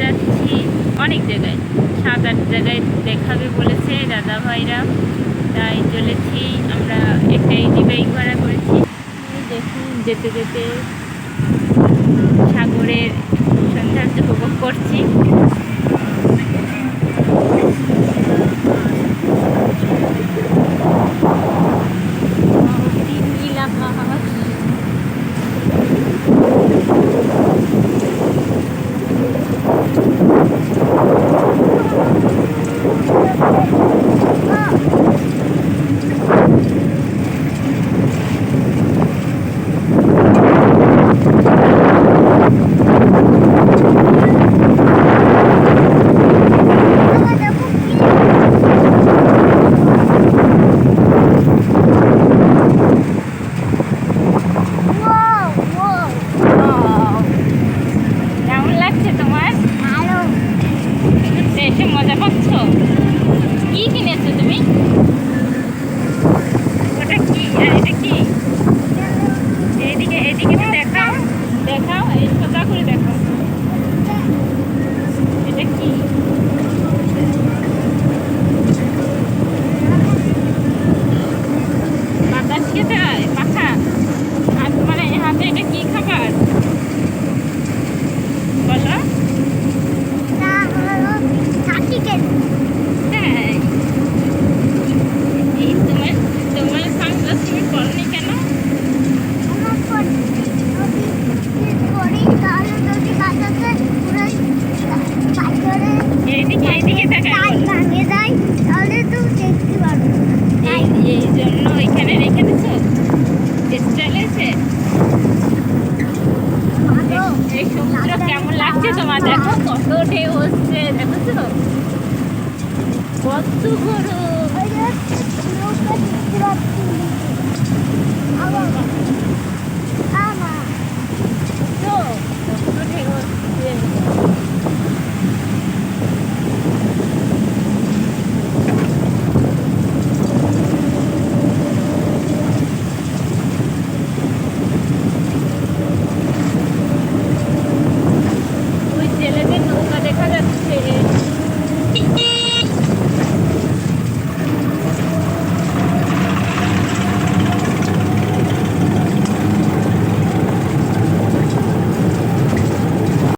যাচ্ছি অনেক জায়গায়। সাত আট জায়গায় দেখাবে বলেছে দাদা ভাইরা তাই চলেছি আমরা একটা ইজি বাইক ভাড়া করেছি। দেখুন, যেতে যেতে সাগরের সৌন্দর্য উপভোগ করছি। এসে কি কিনেছো তুমি? ওটা কি? এটা কি? এইদিকে এইদিকে দেখাও। দেখাও, এই সোজা করে দেখাও। এটা কি? বাতাস খেতে হয় পাখা আর মানে হাতে এটা কি খাবার বলো তাই এই তোমার তোমার সানগ্লাস তুমি পরনি কেন এইদিকে এইদিকে দেখাও এই এই জন্য এখানে রেখে দিছো স্টাইলেছে এই সমুদ্র কেমন তোমার দেখো কত হচ্ছে দেখছ বড়